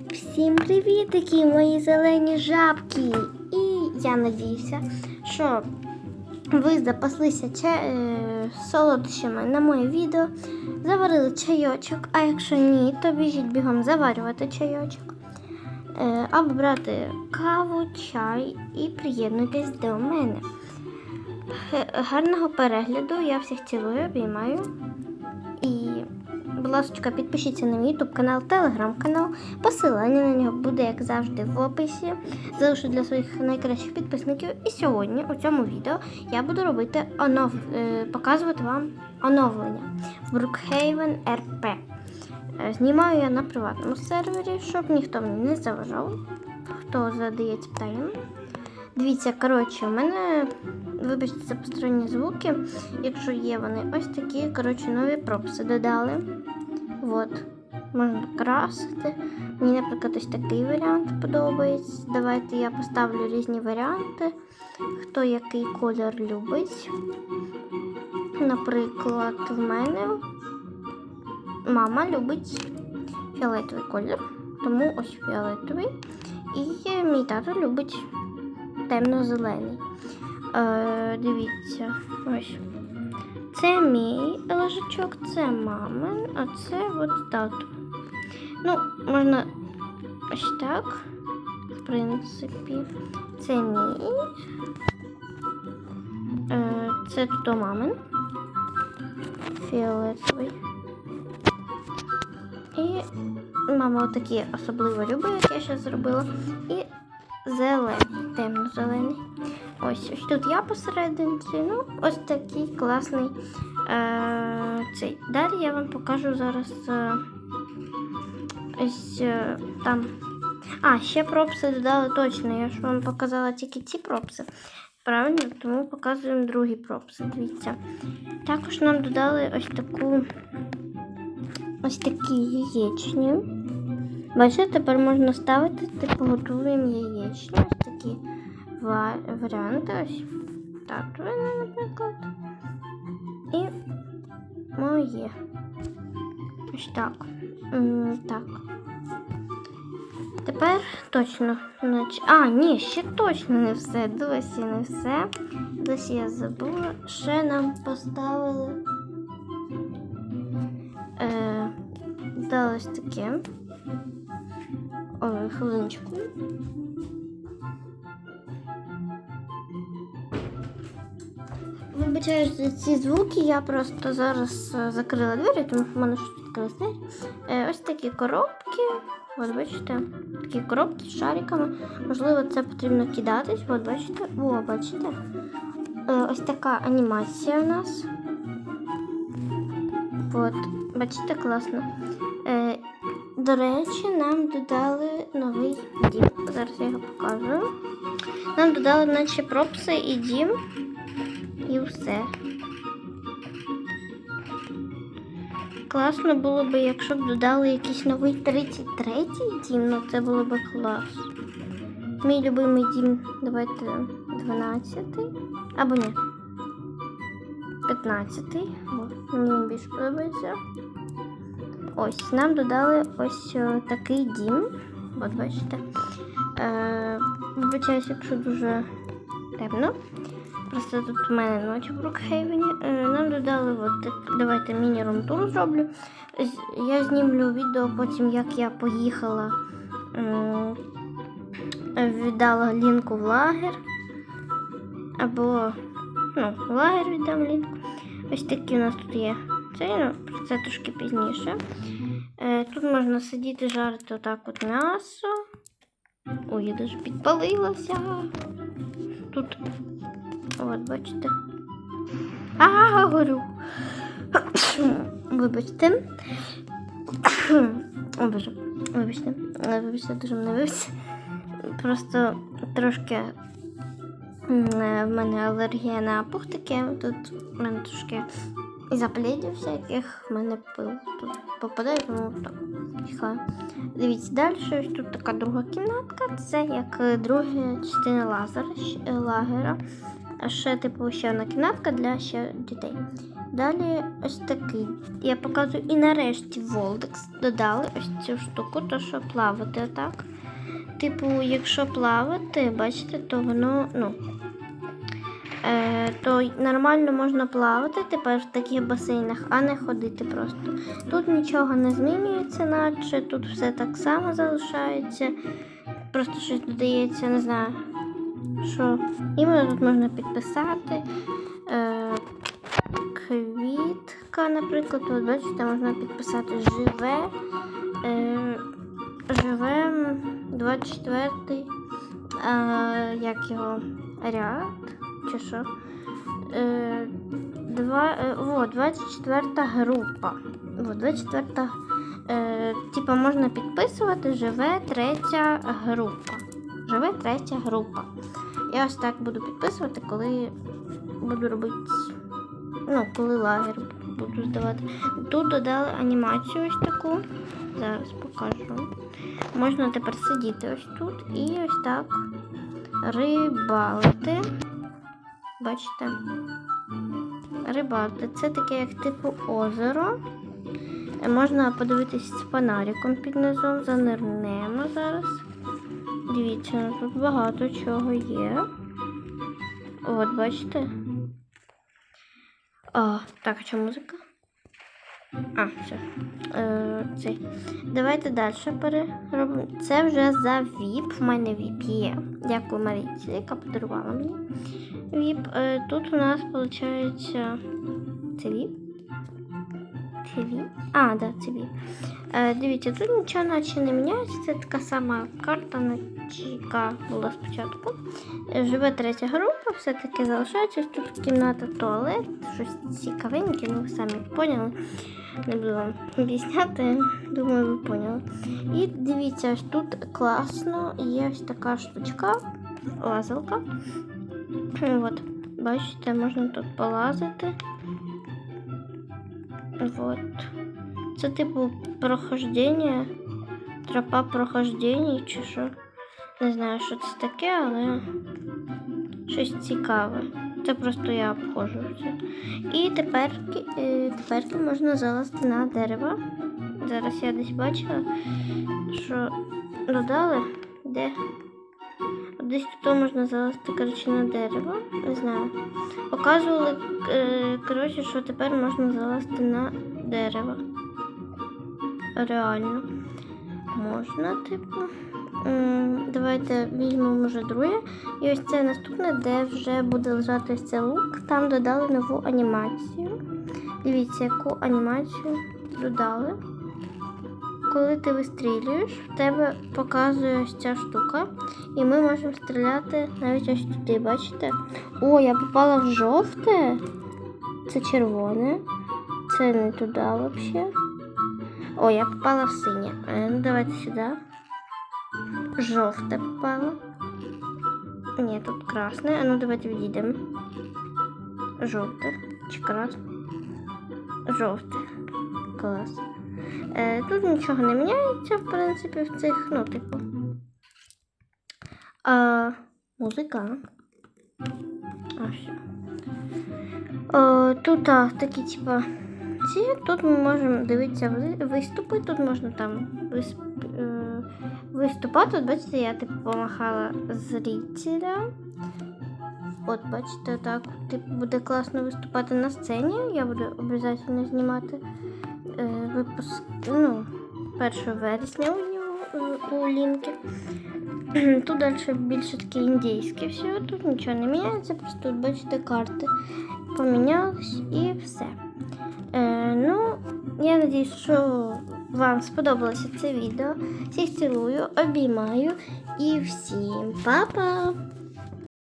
Всім привіт, такі мої зелені жабки! І я надіюся, що ви запаслися е, солодощами на моє відео, заварили чайочок, а якщо ні, то біжіть бігом заварювати чайочок. Е, або брати каву, чай і приєднуйтесь до мене. Гарного перегляду, я всіх цілую, обіймаю. Будь ласка, підпишіться на мій YouTube канал, телеграм-канал. Посилання на нього буде, як завжди, в описі. Залишу для своїх найкращих підписників. І сьогодні у цьому відео я буду робити онов... е, показувати вам оновлення в Brookhaven RP. Е, Знімаю я на приватному сервері, щоб ніхто мені не заважав. Хто задається питанням. Дивіться, коротше, у мене, вибачте, за посторонні звуки, якщо є вони, ось такі, коротше, нові пропси додали. От. Можна красити. Мені, наприклад, ось такий варіант подобається. Давайте я поставлю різні варіанти, хто який колір любить. Наприклад, в мене мама любить фіолетовий колір, тому ось фіолетовий. І мій тато любить темно-зелений. Е, дивіться, ось. Це мій лежачок, це мамин, а це от тато. Ну, можна ось так. В принципі, це мій. Е, це тут мамин. Фіолетовий. І мама отакі особливо любить, як я зараз зробила. І зелений, темно-зелений. Ось ось тут я посерединці. Ну, ось такий класний е, цей. Далі я вам покажу зараз е, ось е, там. А, ще пропси додали точно. Я ж вам показала тільки ці пропси. Правильно, тому показуємо другі пропси. Дивіться. Також нам додали ось таку ось такі яєчні. Бачите, тепер можна ставити, типу, готуємо яєчні. Ось такі варіанти. Ось татуїна, наприклад. І моє. Ось так. Так. Тепер точно. А, ні, ще точно не все. Досі не все. Досі я забула. Ще нам поставили. Е, дали ось таке. Ой, хвилиночку. Вибачаю за ці звуки, я просто зараз е, закрила двері, тому що в мене щось відкрилось. Е, ось такі коробки. От бачите, такі коробки з шариками. Можливо, це потрібно кидатись. От бачите. О, бачите. Е, ось така анімація у нас. От, бачите, класно. Е, до речі, нам додали новий дім. Зараз я його показую. Нам додали наче пропси і дім. І все. Класно було б, якщо б додали якийсь новий 33-й дім, ну це було б клас. Мій любимий дім, давайте 12-й. Або ні. 15-й. Мені він більше подобається. Ось, нам додали ось е, такий дім. От бачите. Е, вибачаюсь, якщо дуже темно. Просто тут у мене ночі в Брукхейвені. Е, Нам додали, от, давайте міні-рум-тур зроблю. Я знімлю відео потім, як я поїхала, м, віддала лінку в лагер. Або ну, в лагер віддам лінку. Ось такі у нас тут є. Це, ну, про це трошки пізніше. Е, Тут можна сидіти, жарити отак от м'ясо. Ой, я даже підпалилася. Тут От, бачите. А, горю. Вибачте. О, боже, вибачте. Вибачте, дуже мене вибачте. Просто трошки в мене алергія на пухтики. Тут в мене трошки заплідів всяких, в мене пил тут попадає, тому так тихо. Дивіться далі. Ось тут така друга кімнатка. Це як е, друга частина лазера, е, лагера. А ще, типу, ще одна кімнатка для ще дітей. Далі ось такий. Я показую і нарешті Волдекс додали ось цю штуку, то що плавати отак. Типу, якщо плавати, бачите, то воно, ну. Е, то нормально можна плавати тепер в таких басейнах, а не ходити просто. Тут нічого не змінюється, наче тут все так само залишається. Просто щось додається, не знаю, що. Іменно тут можна підписати. Е, квітка, наприклад, от бачите, можна підписати живе. Е, живе 24 е, як його ряд чи що. Е, два, е, о, 24 група. О, 24 е, типа можна підписувати живе третя група. Живе третя група. Я ось так буду підписувати, коли буду робити. Ну, коли лагер буду здавати. Тут додали анімацію ось таку. Зараз покажу. Можна тепер сидіти ось тут і ось так рибалити. Бачите? Рибалити. Це таке, як типу озеро. Е, Можна подивитись з фонариком під низом. Занирнемо зараз. Дивіться, тут багато чого є. От, бачите? О, так, а чому музика? А, все. Е, цей. Давайте далі переробимо. Це вже за VIP. В мене VIP є. Дякую Марійці, яка подарувала мені. VIP. Е, тут у нас виходить. Це VIP? Це А, да, це Е, дивіться, тут нічого наче не міняється. Це така сама карта, яка була спочатку. Е, Живе третя група, все-таки залишається. Тут кімната, туалет, щось цікавеньке, ну ви самі поняли. Не буду вам об'ясняти, думаю, ви поняли. І дивіться, тут класно, є ось така штучка, лазалка. От, бачите, можна тут полазити. Вот. Це типу прохождення, тропа прохождення чи що. Не знаю, що це таке, але щось цікаве. Це просто я обходжу все. І тепер, тепер можна залазити на дерево. Зараз я десь бачила, що додали, де. Десь тут можна залазити коротше, на дерево. Не знаю. Показували, е, коротше, що тепер можна залазити на дерево. Реально. Можна, типу. Давайте візьмемо вже друге. І ось це наступне, де вже буде лежати цей лук. Там додали нову анімацію. Дивіться, яку анімацію додали. Коли ти вистрілюєш, в тебе показує ось ця штука. І ми можемо стріляти навіть ось туди, бачите? О, я попала в жовте. Це червоне. Це не туди взагалі. О, я попала в синє. Ну, давайте сюди. Жовте попало. Ні, тут красне. А ну давайте відійдемо. Жовте. Чи красне? Жовте. Клас. Е, тут нічого не міняється, в принципі, в цих, ну, типу. А, музика. А, все. Е, тут а, такі, типа, ці. Тут ми можемо дивитися виступи. Тут можна там вис, е, виступати. От бачите, я типу помахала зрителям. От, бачите, так. Типу, буде класно виступати на сцені. Я буду обов'язково знімати випуск ну, 1 вересня у, нього, е, у лінки. Тут далі більше таке індійське все. Тут нічого не міняється, просто тут бачите карти помінялись і все. Е, ну, я надіюсь, що вам сподобалося це відео. Всіх цілую, обіймаю і всім па-па!